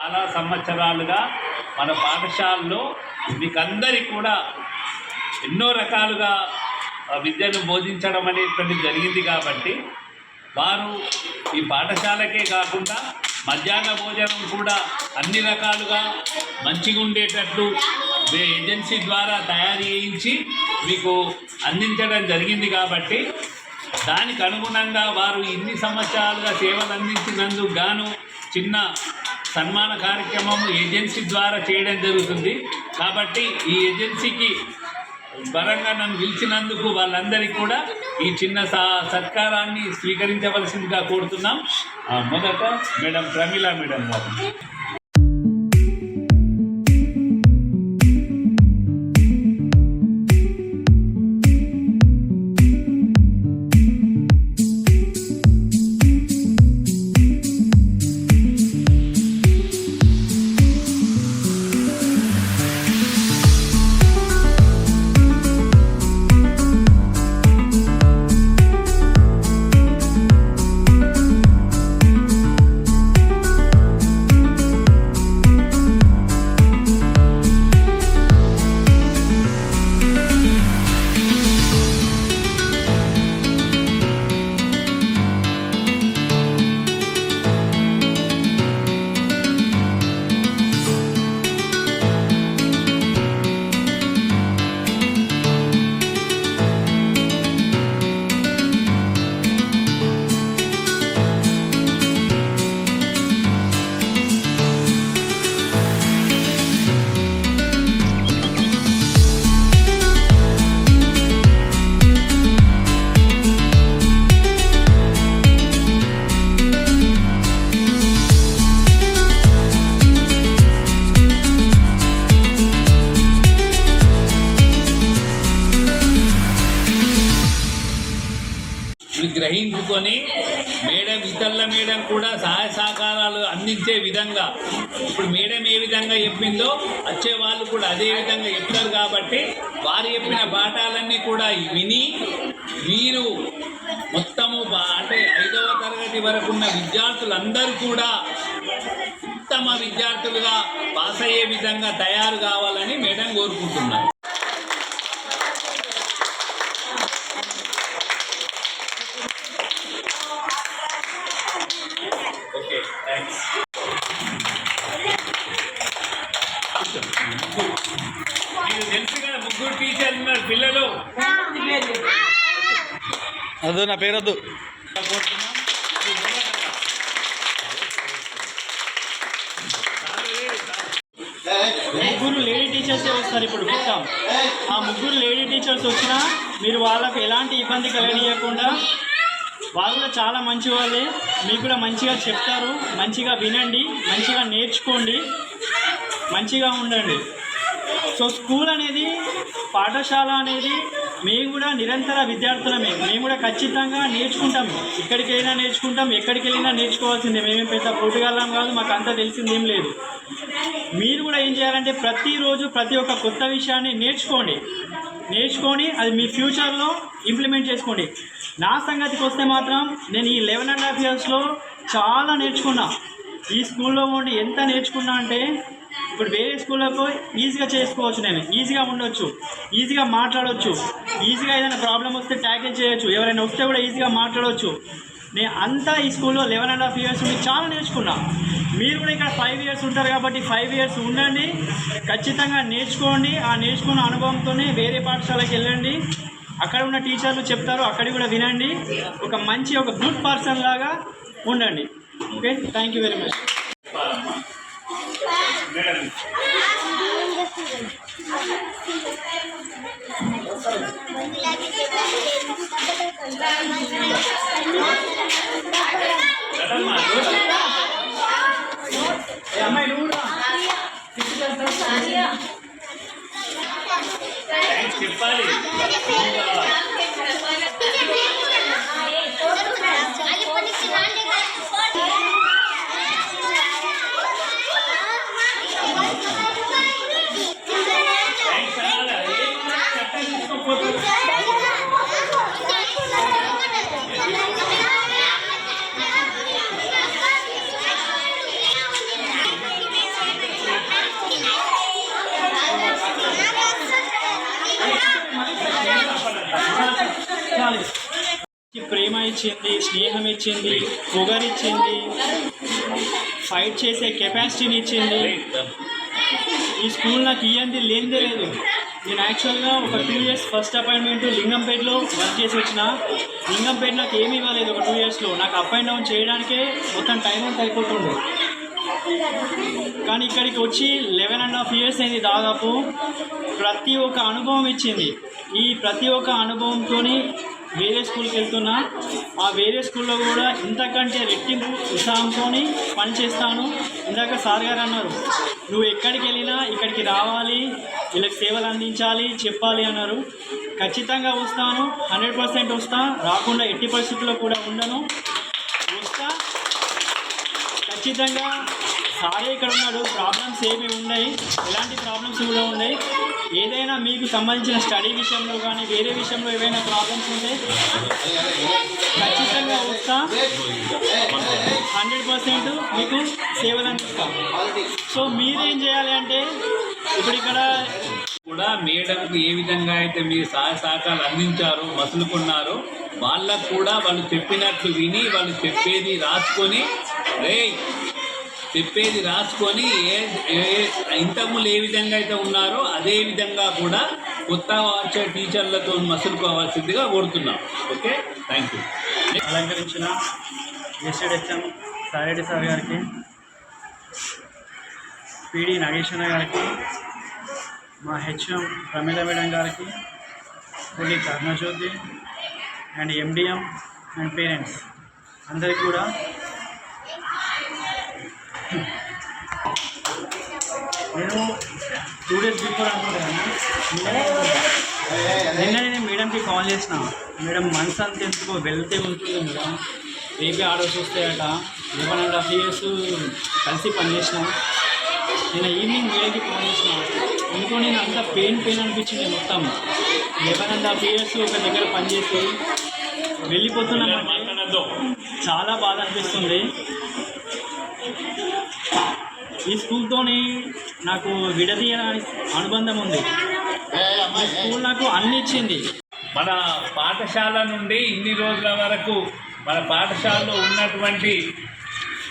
చాలా సంవత్సరాలుగా మన పాఠశాలలో మీకందరికీ కూడా ఎన్నో రకాలుగా విద్యను బోధించడం అనేటువంటిది జరిగింది కాబట్టి వారు ఈ పాఠశాలకే కాకుండా మధ్యాహ్న భోజనం కూడా అన్ని రకాలుగా మంచిగా ఉండేటట్టు మీ ఏజెన్సీ ద్వారా తయారు చేయించి మీకు అందించడం జరిగింది కాబట్టి దానికి అనుగుణంగా వారు ఇన్ని సంవత్సరాలుగా సేవలు అందించినందుకు గాను చిన్న సన్మాన కార్యక్రమం ఏజెన్సీ ద్వారా చేయడం జరుగుతుంది. కాబట్టి ఈ ఏజెన్సీకి పరంగా నన్ను పిలిచినందుకు వాళ్ళందరికీ కూడా ఈ చిన్న స సత్కారాన్ని స్వీకరించవలసిందిగా కోరుతున్నాం. మొదట మేడం ప్రమీల మేడం గారు. తీసుకొని మేడం ఇతరుల మేడం కూడా సహాయ సహకారాలు అందించే విధంగా ఇప్పుడు మేడం ఏ విధంగా చెప్పిందో వచ్చే వాళ్ళు కూడా అదే విధంగా చెప్తారు కాబట్టి వారు చెప్పిన పాఠాలన్నీ కూడా విని మీరు మొత్తము అంటే ఐదవ తరగతి వరకు ఉన్న విద్యార్థులందరూ కూడా ఉత్తమ విద్యార్థులుగా పాస్ అయ్యే విధంగా తయారు కావాలని మేడం కోరుకుంటున్నారు. అదో నా పేరొద్దు ముగ్గురు లేడీ టీచర్సే వస్తారు ఇప్పుడు? మొత్తం ఆ ముగ్గురు లేడీ టీచర్స్ వచ్చినా మీరు వాళ్ళకు ఎలాంటి ఇబ్బంది కలగనీయకుండా వాళ్ళు కూడా చాలా మంచి వాళ్ళే మీకు కూడా మంచిగా చెప్తారు. మంచిగా వినండి. మంచిగా నేర్చుకోండి. మంచిగా ఉండండి. సో స్కూల్ అనేది పాఠశాల అనేది మేము కూడా నిరంతర విద్యార్థులమే. మేము కూడా ఖచ్చితంగా నేర్చుకుంటాం. ఇక్కడికి వెళ్ళినా నేర్చుకుంటాం. ఎక్కడికి వెళ్ళినా నేర్చుకోవాల్సిందే. మేమేం పెద్ద పోటుగాళ్ళం కాదు. మాకు అంతా తెలిసింది ఏం లేదు. మీరు కూడా ఏం చేయాలంటే ప్రతిరోజు ప్రతి ఒక్క కొత్త విషయాన్ని నేర్చుకోండి. నేర్చుకొని అది మీ ఫ్యూచర్లో ఇంప్లిమెంట్ చేసుకోండి. నా సంగతికి వస్తే మాత్రం నేను ఈ లెవెన్ అండ్ హాఫ్ ఇయర్స్లో చాలా నేర్చుకున్నా. ఈ స్కూల్లో ఉండి ఎంత నేర్చుకున్నా అంటే ఇప్పుడు వేరే స్కూళ్ళకు ఈజీగా చేసుకోవచ్చు నేను. ఈజీగా ఉండొచ్చు. ఈజీగా మాట్లాడవచ్చు ఈజీగా ఏదైనా ప్రాబ్లం వస్తే ట్యాకిల్ చేయొచ్చు. ఎవరైనా వస్తే కూడా ఈజీగా మాట్లాడవచ్చు నేను అంతా ఈ స్కూల్లో లెవెన్ అండ్ హాఫ్ ఇయర్స్ ఉండి చాలా నేర్చుకున్నా. మీరు కూడా ఇక్కడ ఫైవ్ ఇయర్స్ ఉంటారు కాబట్టి ఫైవ్ ఇయర్స్ ఉండండి. ఖచ్చితంగా నేర్చుకోండి. ఆ నేర్చుకున్న అనుభవంతోనే వేరే పాఠశాలకు వెళ్ళండి. అక్కడ ఉన్న టీచర్లు చెప్తారు. అక్కడికి కూడా వినండి. ఒక మంచి ఒక గుడ్ పర్సన్ లాగా ఉండండి. Okay? Thank you very much. అమ్మాయి నువ్వు కూడా థ్యాంక్స్ చెప్పాలి ఇచ్చింది స్నేహం ఇచ్చింది పొగరిచ్చింది ఫైట్ చేసే కెపాసిటీని ఇచ్చింది. ఈ స్కూల్ నాకు ఇయ్యంది లేనిదే లేదు. నేను యాక్చువల్గా ఒక టూ ఇయర్స్ ఫస్ట్ అపాయింట్మెంట్ లింగంపేటలో వర్క్ చేసి వచ్చిన లింగంపేట నాకు ఏమీ ఇవ్వలేదు ఒక టూ ఇయర్స్లో నాకు అప్ అండ్ డౌన్ చేయడానికే మొత్తం టైం అంతా అయిపోతుండే. కానీ ఇక్కడికి వచ్చి లెవెన్ అండ్ హాఫ్ ఇయర్స్ అయింది దాదాపు. ప్రతి ఒక్క అనుభవం ఇచ్చింది. ఈ ప్రతి ఒక్క అనుభవంతో వేరే స్కూల్కి వెళ్తున్నా. ఆ వేరే స్కూల్లో కూడా ఇంతకంటే రెట్టింపు ఉత్సాహంతో పనిచేస్తాను. ఇందాక సార్ గారు అన్నారు నువ్వు ఎక్కడికి వెళ్ళినా ఇక్కడికి రావాలి వీళ్ళకి సేవలు అందించాలి చెప్పాలి అన్నారు. ఖచ్చితంగా వస్తాను హండ్రెడ్ పర్సెంట్ వస్తా. రాకుండా ఎట్టి పరిస్థితుల్లో కూడా ఉండను. వస్తా. ఖచ్చితంగా సారే ఇక్కడ ఉన్నాడు. ప్రాబ్లమ్స్ ఏమి ఉన్నాయి ఎలాంటి ప్రాబ్లమ్స్ కూడా ఉన్నాయి ఏదైనా మీకు సంబంధించిన స్టడీ విషయంలో కానీ వేరే విషయంలో ఏవైనా ప్రాబ్లమ్స్ ఉంటే ఖచ్చితంగా వస్తా. హండ్రెడ్ పర్సెంట్ మీకు సేవలు అందిస్తా. సో మీరేం చేయాలి అంటే ఇప్పుడు ఇక్కడ కూడా మేడంకు ఏ విధంగా అయితే మీరు సహాయ సహకారాలు అందించారో మసులుకున్నారో వాళ్ళకు కూడా వాళ్ళు చెప్పినట్లు విని వాళ్ళు చెప్పేది రాసుకొని రే చెప్పేది రాసుకొని ఏ ఏ ఇంతకుముందు ఏ విధంగా అయితే ఉన్నారో అదే విధంగా కూడా కొత్త వచ్చే టీచర్లతో మసులుకోవాల్సిందిగా కోరుతున్నాం. ఓకే? థ్యాంక్ యూ అలంకరించిన గెస్టెడ్ హెచ్ఎం సారెడ్డి సార్ గారికి పిడి నాగేశ్వర గారికి మా హెచ్ఎం ప్రమీల మేడం గారికి Puli Karnajyothi and MDM and parents. అందరికీ కూడా నేను టూ డేస్ బిఫోర్ అనుకుంటాను నిన్న నేను మేడంకి కాల్ చేసిన. మేడం మనసు అంత ఎందుకో వెళ్తే ఉంటుంది మేడం? ఏపీ ఆర్డర్స్ వస్తాయట లెవెన్ అండ్ హాఫ్ ఇయర్స్ కలిసి పనిచేసిన. నేను ఈవినింగ్ మేడంకి కాల్ చేసిన. ఎందుకో నేను అంత పెయిన్ పెయిన్ అనిపించింది మొత్తం. లెవెన్ అండ్ హాఫ్ ఇయర్స్ ఒక దగ్గర పనిచేసి మాట్లాడద్దు. చాలా బాధ అనిపిస్తుంది. ఈ స్కూల్తోని నాకు విడదీయని అనుబంధం ఉంది. ఈ స్కూల్ నాకు అన్ని ఇచ్చింది. మన పాఠశాల నుండి ఇన్ని రోజుల వరకు మన పాఠశాలలో ఉన్నటువంటి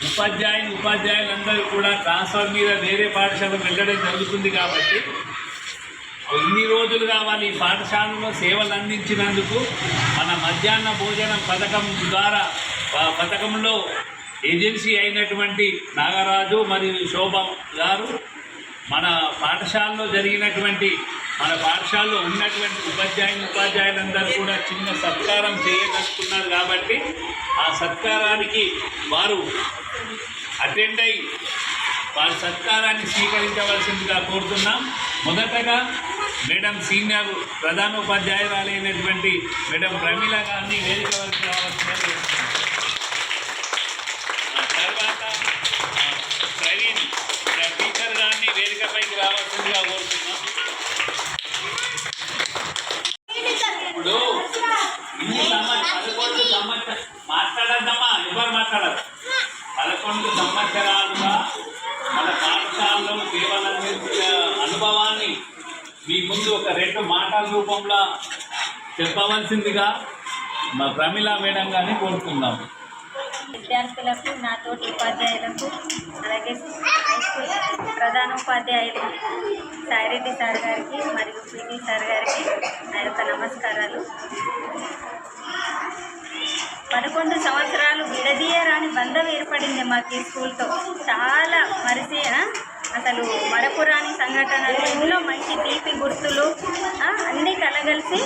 ఉపాధ్యాయులు ఉపాధ్యాయులందరూ కూడా ట్రాన్స్ఫర్ మీద వేరే పాఠశాలకు వెళ్ళడం జరుగుతుంది కాబట్టి ఇన్ని రోజులుగా వాళ్ళు ఈ పాఠశాలలో సేవలు అందించినందుకు మన మధ్యాహ్న భోజనం పథకం ద్వారా పథకంలో ఏజెన్సీ అయినటువంటి నాగరాజు మరియు శోభ గారు మన పాఠశాలలో జరిగినటువంటి మన పాఠశాలలో ఉన్నటువంటి ఉపాధ్యాయులు ఉపాధ్యాయులందరూ కూడా చిన్న సత్కారం చేయదలుచుకున్నారు కాబట్టి ఆ సత్కారానికి వారు అటెండ్ అయి వారి సత్కారాన్ని స్వీకరించవలసిందిగా కోరుతున్నాం. మొదటగా మేడం సీనియర్ ప్రధానోపాధ్యాయురాలైనటువంటి మేడం ప్రమీల గారిని వేదిక వరకు రావాల్సిందిగా రెండు రూపంలో చెప్పవలసిందిగా మా ప్రమిళ మేడం గారిని కోరుకుందాం. విద్యార్థులకు నాతోటి ఉపాధ్యాయులకు అలాగే హై స్కూల్ ప్రధానోపాధ్యాయులు సాయిరెడ్డి సార్ గారికి మరియు పిటి సార్ గారికి నా యొక్క నమస్కారాలు. పదకొండు సంవత్సరాలు విడదీయరాని బంధం ఏర్పడింది మాకు ఈ స్కూల్తో. చాలా మరిసి అసలు మరపురాని సంఘటనలు ఎన్నో మంచి తీపి గుర్తులు అన్నీ కలగలిసి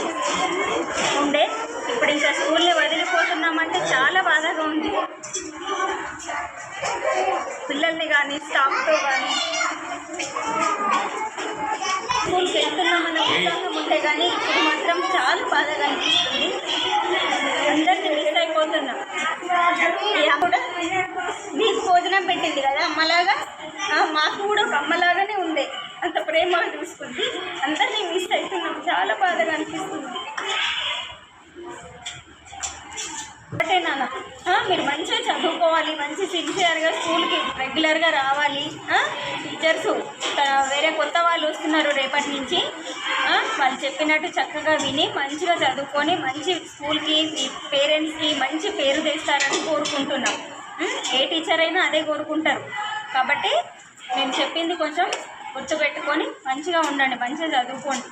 ఉండే ఇప్పుడు ఇంకా స్కూల్ని వదిలిపోతున్నామంటే చాలా బాధగా ఉంది. పిల్లల్ని కానీ స్టాఫ్తో కానీ స్కూల్కి వెళ్తున్నామన్న ఉత్సాహం ఉంటే కానీ ఇప్పుడు మాత్రం చాలా బాధగా అనిపిస్తుంది. అందరినీ మిస్ అయిపోతున్నాం. కూడా మీకు భోజనం పెట్టింది కదా అమ్మలాగా? మాకు కూడా ఒక అమ్మలాగానే ఉంది. అంత ప్రేమగా చూసుకుంది. అందరినీ మిస్ అవుతున్నాం చాలా బాధగా అనిపిస్తుంది. ఒకటే నాన్న. మీరు మంచిగా చదువుకోవాలి. మంచి సిన్సియర్గా స్కూల్కి రెగ్యులర్గా రావాలి. టీచర్స్ వేరే కొత్త వాళ్ళు వస్తున్నారు రేపటి నుంచి. వాళ్ళు చెప్పినట్టు చక్కగా విని మంచిగా చదువుకొని మంచి స్కూల్కి మీ పేరెంట్స్కి మంచి పేరు తెస్తారని కోరుకుంటున్నాం. ఏ టీచర్ అయినా అదే కోరుకుంటారు. కాబట్టి మేము చెప్పింది కొంచెం గుర్తుపెట్టుకొని మంచిగా ఉండండి మంచిగా చదువుకోండి.